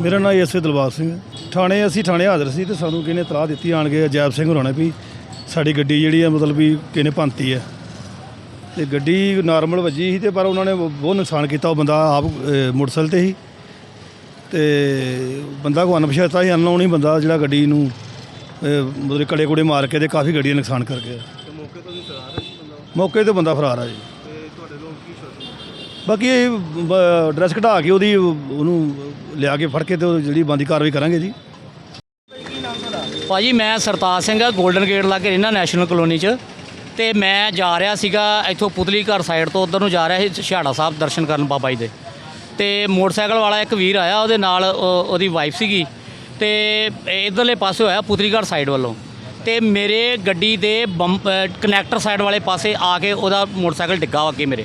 ਮੇਰਾ ਨਾਮ ਐਸਏ ਦਿਲਬਾਗ ਸਿੰਘ ਹੈ। ਥਾਣੇ ਅਸੀਂ ਥਾਣੇ ਹਾਜ਼ਰ ਸੀ ਤੇ ਸਾਨੂੰ ਕਿਹਨੇ ਤਲਾਹ ਦਿੱਤੀ ਆਣ ਕੇ ਅਜੈਬ ਸਿੰਘ ਹੋਰਾਂ ਨੇ ਵੀ ਸਾਡੀ ਗੱਡੀ ਜਿਹੜੀ ਆ ਮਤਲਬ ਵੀ ਕਿਹਨੇ ਭੰਤੀ ਹੈ ਤੇ ਗੱਡੀ ਨਾਰਮਲ ਵੱਜੀ ਸੀ ਤੇ ਪਰ ਉਹਨਾਂ ਨੇ ਬਹੁਤ ਨੁਕਸਾਨ ਕੀਤਾ ਉਹ ਬੰਦਾ ਆਪ ਮੋਟਰਸਾਈਕਲ ਤੇ ਸੀ। ਤੇ ਬੰਦਾ ਕੋ ਅਣਪਛਾਤਾ ਸੀ ਅਨਨੋਨ ਹੀ ਬੰਦਾ ਜਿਹੜਾ ਗੱਡੀ ਨੂੰ ਮਤਲਬ ਕੜੇ ਕੁੜੇ ਮਾਰ ਕੇ ਤੇ ਕਾਫੀ ਗੱਡੀ ਦਾ ਨੁਕਸਾਨ ਕਰ ਗਿਆ। ਤੇ ਮੌਕੇ ਤੋਂ ਵੀ ਫਰਾਰ ਹੈ ਜੀ ਬੰਦਾ? ਮੌਕੇ ਤੇ ਬੰਦਾ ਫਰਾਰ ਆ ਜੀ। ਤੇ ਤੁਹਾਡੇ ਲੋਕ ਕੀ ਸੋਚਦੇ ਬਾਕੀ ਇਹ ਡਰੈਸ ਘਟਾ ਕੇ ਉਹਦੀ ਉਹਨੂੰ ਲਿਆ ਕੇ ਫੜ ਕੇ ਤੇ ਉਹ ਜਿਹੜੀ ਬੰਦੀ ਕਾਰਵਾਈ ਕਰਾਂਗੇ ਜੀ। ਕੀ ਨਾਮ ਭਾਜੀ, ਮੈਂ ਸਰਤਾਜ ਸਿੰਘ ਆ 골ਡਨ ਗੇਟ ਲਾਗੇ ਰਹਿਣਾ ਨੈਸ਼ਨਲ ਕਲੋਨੀ 'ਚ। ਤੇ ਮੈਂ ਜਾ ਰਿਹਾ ਸੀਗਾ ਇੱਥੋਂ ਪੁਤਲੀ ਘਰ ਸਾਈਡ ਤੋਂ ਉਧਰ ਨੂੰ ਜਾ ਰਿਹਾ ਸੀ ਛਿਹਾੜਾ ਸਾਹਿਬ ਦਰਸ਼ਨ ਕਰਨ ਬਾਬਾ ਜੀ ਦੇ। ਤੇ ਮੋਟਰਸਾਈਕਲ ਵਾਲਾ ਇੱਕ ਵੀਰ ਆਇਆ, ਉਹਦੇ ਨਾਲ ਉਹਦੀ ਵਾਈਫ ਸੀਗੀ। ਤੇ ਇਧਰਲੇ ਪਾਸੇ ਹੋਇਆ ਪੁਤਲੀ ਘਰ ਸਾਈਡ ਵੱਲੋਂ। ਤੇ ਮੇਰੇ ਗੱਡੀ ਦੇ ਬੰਪ ਕਨੈਕਟਰ ਸਾਈਡ ਵਾਲੇ ਪਾਸੇ ਆ ਕੇ ਉਹਦਾ ਮੋਟਰਸਾਈਕਲ ਡਿੱਗਾ ਅੱਗੇ ਮੇਰੇ।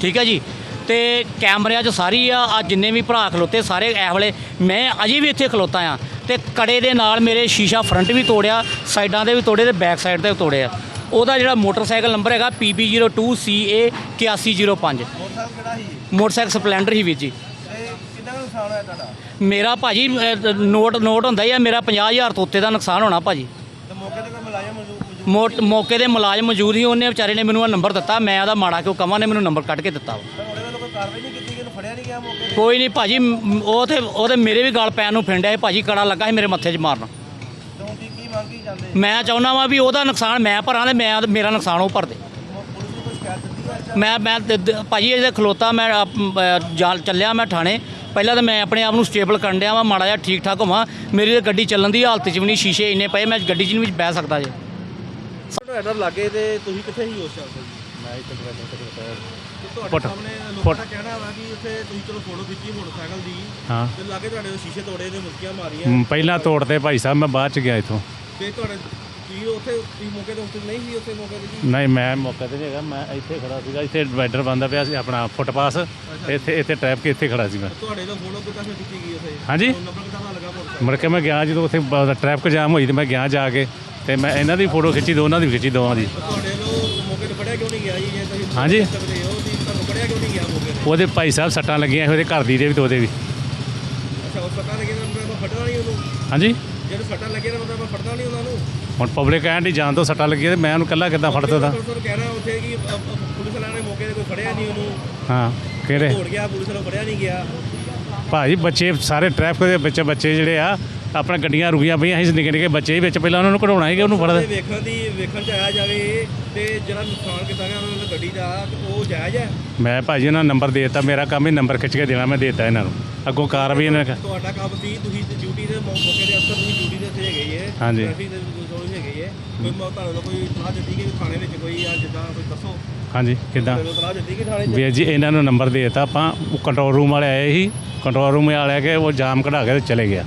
ਠੀਕ ਹੈ ਜੀ? ਤੇ ਕੈਮਰਿਆਂ 'ਚ ਸਾਰੀ ਆ ਆ ਜਿੰਨੇ ਵੀ ਭਰਾ ਖਲੋਤੇ ਸਾਰੇ ਇਹ ਵੇਲੇ ਮੈਂ ਅਜੇ ਵੀ ਇੱਥੇ ਖਲੋਤਾ ਆ। ਤੇ ਕੜੇ ਦੇ ਨਾਲ ਮੇਰੇ ਸ਼ੀਸ਼ਾ ਫਰੰਟ ਵੀ ਤੋੜਿਆ ਸਾਈਡਾਂ ਦੇ ਵੀ ਤੋੜੇ ਤੇ ਬੈਕ ਸਾਈਡ ਤੇ ਵੀ ਤੋੜਿਆ ਉਹਦਾ ਜਿਹੜਾ ਮੋਟਰਸਾਈਕਲ ਨੰਬਰ ਹੈਗਾ PB02CA 8105 ਮੋਟਰਸਾਈਕਲ ਕਿਹੜਾ ਸੀ ਮੋਟਰਸਾਈਕਲ ਸਪਲੈਂਡਰ ਹੀ ਵੀਰ ਜੀ। ਤੇ ਕਿੰਨਾ ਕੁ ਨੁਕਸਾਨ ਮੇਰਾ ਭਾਜੀ ਅਹ, ਨੋਟ ਨੋਟ ਹੁੰਦਾ ਹੀ ਆ ਮੇਰਾ 50000 ਤੋਂ ਉੱਤੇ ਦਾ ਨੁਕਸਾਨ ਹੋਣਾ ਭਾਜੀ। ਤੇ ਮੌਕੇ ਮੌਕੇ ਦੇ ਮੁਲਾਜ਼ਮ ਮੌਜੂਦ ਹੀ ਉਹਨੇ ਵਿਚਾਰੇ ਨੇ ਮੈਨੂੰ ਆ ਨੰਬਰ ਦਿੱਤਾ ਮੈਂ ਉਹਦਾ ਮਾੜਾ ਕਿਉਂ ਕਵਾਂ ਨੇ ਮੈਨੂੰ ਨੰਬਰ ਕੱਢ ਕੇ ਦਿੱਤਾ ਵਾ। ਕਾਰਵਾਈ ਨਹੀਂ ਕੀਤੀ ਕਿ ਇਹਨੂੰ ਫੜਿਆ ਨਹੀਂ ਗਿਆ ਮੌਕੇ ਤੇ? ਕੋਈ ਨਹੀਂ ਭਾਜੀ ਮ- ਉਹ ਤੇ ਉਹਦੇ ਮੇਰੇ ਵੀ ਗਲ ਪੈਣ ਨੂੰ ਫਿੰਡਿਆ ਸੀ ਭਾਜੀ ਕੜਾ ਲੱਗਾ ਸੀ ਮੇਰੇ ਮੱਥੇ 'ਚ ਮਾਰਨ। ਤੇ ਹੁਣ ਕੀ ਕੀ ਮੰਗ ਕੀ ਜਾਂਦੇ? ਮੈਂ ਚਾਹੁੰਦਾ ਵਾਂ ਵੀ ਉਹਦਾ ਨੁਕਸਾਨ ਮੈਂ ਭਰਾਂ ਤੇ ਮੈਂ ਮੇਰਾ ਨੁਕਸਾਨ ਉਹ ਭਰ ਦੇ ਪੁਲਿਸ ਨੂੰ ਕੋਈ ਸ਼ਿਕਾਇਤ ਦਿੱਤੀ ਹੈ ਅੱਛਾ ਮੈਂ ਮੈਂ ਦ- ਦ- ਭਾਜੀ ਇਹਦੇ ਖਲੋਤਾ ਮੈਂ ਆਪ- ਅਹ ਜਾ- ਚੱਲਿਆ ਮੈਂ ਥਾਣੇ। ਪਹਿਲਾਂ ਤਾਂ ਮੈਂ ਆਪਣੇ ਆਪ ਨੂੰ ਸਟੇਬਲ ਕਰਨ ਡਿਆ ਵਾਂ ਮਾੜਾ ਜਿਹਾ ਠੀਕ ਠਾਕ ਹੋਵਾਂ। ਮੇਰੀ ਤਾਂ ਗੱਡੀ ਚੱਲਣ ਦੀ ਹਾਲਤ 'ਚ ਵੀ ਨਹੀਂ ਸ਼ੀਸ਼ੇ ਇੰਨੇ ਪਏ ਮੈਂ ਗੱਡੀ 'ਚ ਨਹੀਂ ਬਹਿ ਸਕਦਾ ਜੇ। ਤੁਹਾਡਾ ਐਡਰ ਲੱਗੇ ਤੇ ਤੁਸੀਂ ਕਿੱਥੇ ਸੀ ਉਸ ਤੇ ਮੈਂ ਇੱਥੇ ਤੁਹਾਡੇ ਪੁੱਟ- ਸਾਹਮਣੇ ਲੋਕਾਂ ਪੁੱਟ। ਦਾ ਕਹਿਣਾ ਵਾ ਕਿ ਉੱਥੇ ਤੁਸੀਂ ਚਲੋ ਫੋਟੋ ਖਿੱਚੀ ਮੋਟਰਸਾਈਕਲ ਦੀ। ਹਾਂ। ਤੇ ਲਾਗੇ ਤੁਹਾਡੇ ਸ਼ੀਸ਼ੇ ਤੋੜੇ ਤੇ ਮੁਰਕੀਆਂ ਮਾਰੀਆਂ। ਹਮ, ਪਹਿਲਾਂ ਤੋੜਦੇ ਭਾਈ ਸਾਹਿਬ ਮੈਂ ਬਾਅਦ ਚ ਗਿਆ ਇੱਥੋਂ। ਤੇ ਤੁਹਾਡੇ ਕੀ ਉੱਥੇ ਤੁਸੀਂ ਮੌਕੇ ਤੇ ਉੱਤੇ ਨਹੀਂ ਸੀ ਉੱਥੇ ਮੌਕੇ ਤੇ ਕੀ ਨਹੀਂ ਮੈਂ ਮੌਕੇ ਤੇ ਨਹੀਂ ਹੈਗਾ ਮੈਂ ਇੱਥੇ ਖੜਾ ਸੀਗਾ। ਇੱਥੇ ਡਿਵਾਈਡਰ ਬੰਦਾ ਪਿਆ ਸੀ ਆਪਣਾ ਫੁੱਟਪਾਸ ਇੱਥੇ ਇੱਥੇ ਟ੍ਰੈਪ ਕੇ ਇੱਥੇ ਖੜਾ ਸੀ ਮੈਂ। ਤੁਹਾਡੇ ਦਾ ਫੋਟੋ ਕਿੱਦਾਂ ਫਿਰ ਖਿੱਚੀ ਗਈ ਉੱਥੇ? ਹਾਂਜੀ। ਫੋਨ ਨੰਬਰ ਕਿੱਦਾਂ ਪਤਾ ਲੱਗਾ ਮੋਟਰਸਾਈਕਲ? ਮੁੜ ਕੇ ਮੈਂ ਗਿਆ ਜਦੋਂ ਉੱਥੇ ਟ੍ਰੈਫਿਕ ਜਾਮ ਹੋਈ ਤੇ ਮੈਂ ਗਿਆ ਜਾ ਕੇ। ਤੇ ਮੈਂ ਇਹਨਾਂ ਦੀ ਫੋਟੋ ਖਿੱਚੀ ਦੋਨਾਂ ਦੀ ਖਿੱਚੀ ਦੋਵਾਂ ਦੀ। ਤੁਹਾਡੇ ਲੋ ਮੌਕੇ ਤੇ ਫੜਿਆ ਕਿਉਂ ਨਹੀਂ ਗਿਆ ਜੀ? ਜੇ ਤੁਸੀਂ ਹਾਂਜੀ। ਸਕਦੇ ਹੋ ਤੁਸੀਂ ਤੁਹਾਨੂੰ ਫੜਿਆ ਕਿਉਂ ਨਹੀਂ ਗਿਆ ਮੌਕੇ ਤੇ? ਉਹਦੇ ਭਾਈ ਸਾਹਿਬ ਸੱਟਾਂ ਲੱਗੀਆਂ ਉਹਦੇ ਘਰ ਦੀ ਦੇ ਵੀ ਤੇ ਉਹਦੇ ਵੀ। ਅੱਛਾ ਉਹ ਸੱਟਾਂ ਲੱਗੀਆਂ ਤਾਂ ਮੈਂ ਫੜਨਾ ਨਹੀਂ ਉਹਨੂੰ। ਹਾਂਜੀ? ਜਿਹੜੇ ਸੱਟਾਂ ਲੱਗੀਆਂ ਤਾਂ ਮਤਲਬ ਮੈਂ ਫੜਨਾ ਨਹੀਂ ਉਹਨਾਂ ਨੂੰ। ਹੁਣ ਪਬਲਿਕ ਕਹਿਣ ਦੀ ਜਾਨ ਤੋਂ ਸੱਟਾਂ ਲੱਗੀਆਂ ਤੇ ਮੈਂ ਉਹਨੂੰ ਕੱਲਾ ਕਿੱਦਾਂ ਫੜ ਸਕਦਾ ਪੁਲਿਸ ਨੂੰ ਕਹਿ ਰਿਹਾ ਉੱਥੇ ਕਿ ਅ, ਅ, ਪੁਲਿਸ ਵਾਲਿਆਂ ਨੇ ਮੌਕੇ ਤੇ ਕੋਈ ਫੜਿਆ ਨਹੀਂ ਉਹਨੂੰ। ਹਾਂ ਕਿਹੜੇ? ਦੌੜ ਗਿਆ ਪੁਲਿਸ ਨੂੰ ਫੜਿਆ ਨਹੀਂ ਗਿਆ। ਭਾਜੀ ਬੱਚੇ ਸਾਰੇ ਟ੍ਰੈਫਿਕ ਦੇ ਵਿੱਚ ਬੱਚੇ ਜਿਹੜੇ ਆ ਆਪਣਾ ਗੱਡੀਆਂ ਰੁਕੀਆਂ ਪਈਆਂ ਸੀ ਨਿੱਕੇ ਨਿੱਕੇ ਬੱਚੇ ਵਿੱਚ ਪਹਿਲਾਂ ਉਹਨਾਂ ਨੂੰ ਕਢਾਉਣਾ ਸੀਗਾ ਉਹਨੂੰ ਫੜਦਾ। ਵੇਖਣ ਦੀ ਵੇਖਣ ਚ ਆਇਆ ਜਾਵੇ ਤੇ ਜਿਹੜਾ ਨੁਕਸਾਨ ਕੀਤਾ ਗਿਆ ਉਹਨਾਂ ਦੀ ਗੱਡੀ ਦਾ ਤੇ ਉਹ ਜਾਇਜ਼ ਹੈ? ਮੈਂ ਭਾਜੀ ਉਹਨਾਂ ਨੰਬਰ ਦੇ ਦਿੱਤਾ ਮੇਰਾ ਕੰਮ ਹੀ ਨੰਬਰ ਖਿੱਚ ਕੇ ਦੇਣਾ ਮੈਂ ਦੇ ਦਿੱਤਾ ਇਹਨਾਂ ਨੂੰ। ਅੱਗੋਂ ਕਾਰ ਵੀ ਇਹਨਾਂ ਨੇ ਤੁਹਾਡਾ ਕੰਮ ਸੀ ਤੁਸੀਂ ਡਿਊਟੀ ਦੇ ਮੌਕੇ ਦੇ ਅਫਸਰ ਤੁਸੀਂ ਡਿਊਟੀ ਦੇ ਉੱਤੇ ਹੈਗੇ ਹੀ ਹਾਂਜੀ। ਟ੍ਰੈਫਿਕ ਦੇ ਕੋਲ ਹੈਗੇ ਹੀ ਹੈ ਕੋਈ ਮੈਂ ਤੁਹਾਨੂੰ ਤਾਂ ਕੋਈ ਸਲਾਹ ਦਿੱਤੀ ਕਿ ਥਾਣੇ ਵਿੱਚ ਕੋਈ ਆ ਜਿੱਦਾਂ ਕੋਈ ਦੱਸੋ? ਹਾਂਜੀ ਕਿੱਦਾਂ? ਮੈਨੂੰ ਸਲਾਹ ਦਿੱਤੀ ਕਿ ਥਾਣੇ 'ਚ? ਵੀਰ ਜੀ ਇਹਨਾਂ ਨੂੰ ਨੰਬਰ ਦੇ ਦਿੱਤਾ ਆਪਾਂ ਕੰਟਰੋਲ ਰੂਮ ਵਾਲੇ ਆਏ ਸੀ ਕੰਟਰੋਲ ਰੂਮ ਵਾਲੇ ਆ ਕੇ ਉਹ ਜਾਮ ਕਢਾ ਕੇ ਚਲੇ ਗਿਆ।